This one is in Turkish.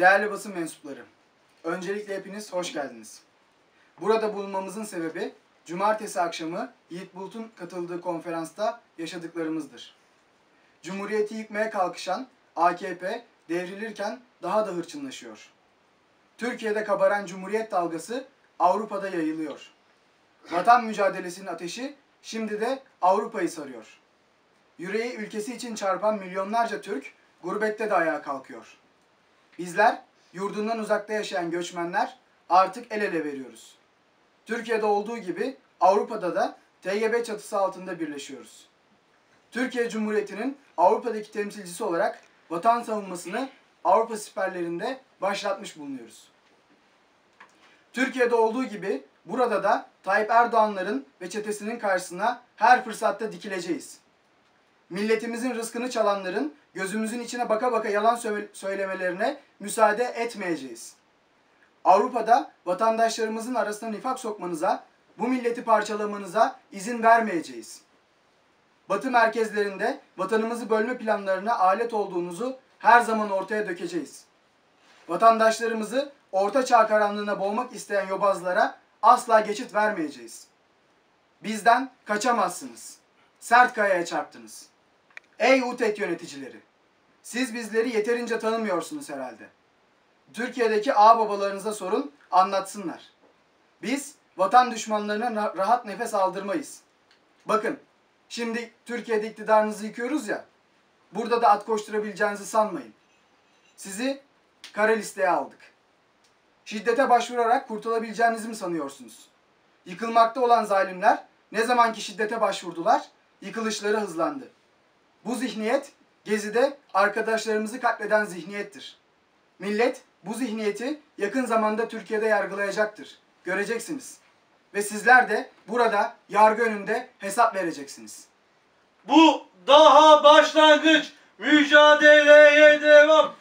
Değerli basın mensupları, öncelikle hepiniz hoş geldiniz. Burada bulunmamızın sebebi, cumartesi akşamı Yiğit Bulut'un katıldığı konferansta yaşadıklarımızdır. Cumhuriyeti yıkmaya kalkışan AKP devrilirken daha da hırçınlaşıyor. Türkiye'de kabaran Cumhuriyet dalgası Avrupa'da yayılıyor. Vatan mücadelesinin ateşi şimdi de Avrupa'yı sarıyor. Yüreği ülkesi için çarpan milyonlarca Türk gurbette de ayağa kalkıyor. Bizler yurdundan uzakta yaşayan göçmenler artık el ele veriyoruz. Türkiye'de olduğu gibi Avrupa'da da TGB çatısı altında birleşiyoruz. Türkiye Cumhuriyeti'nin Avrupa'daki temsilcisi olarak vatan savunmasını Avrupa siperlerinde başlatmış bulunuyoruz. Türkiye'de olduğu gibi burada da Tayyip Erdoğan'ların ve çetesinin karşısına her fırsatta dikileceğiz. Milletimizin rızkını çalanların gözümüzün içine baka baka yalan söylemelerine müsaade etmeyeceğiz. Avrupa'da vatandaşlarımızın arasına nifak sokmanıza, bu milleti parçalamanıza izin vermeyeceğiz. Batı merkezlerinde vatanımızı bölme planlarına alet olduğunuzu her zaman ortaya dökeceğiz. Vatandaşlarımızı orta çağ karanlığına boğmak isteyen yobazlara asla geçit vermeyeceğiz. Bizden kaçamazsınız. Sert kayaya çarptınız. Ey UTEK yöneticileri! Siz bizleri yeterince tanımıyorsunuz herhalde. Türkiye'deki ağ babalarınıza sorun, anlatsınlar. Biz vatan düşmanlarına rahat nefes aldırmayız. Bakın, şimdi Türkiye'de iktidarınızı yıkıyoruz ya, burada da at koşturabileceğinizi sanmayın. Sizi kara listeye aldık. Şiddete başvurarak kurtulabileceğinizi mi sanıyorsunuz? Yıkılmakta olan zalimler ne zamanki şiddete başvurdular, yıkılışları hızlandı. Bu zihniyet Gezi'de arkadaşlarımızı katleden zihniyettir. Millet bu zihniyeti yakın zamanda Türkiye'de yargılayacaktır. Göreceksiniz. Ve sizler de burada yargı önünde hesap vereceksiniz. Bu daha başlangıç. Mücadeleye devam.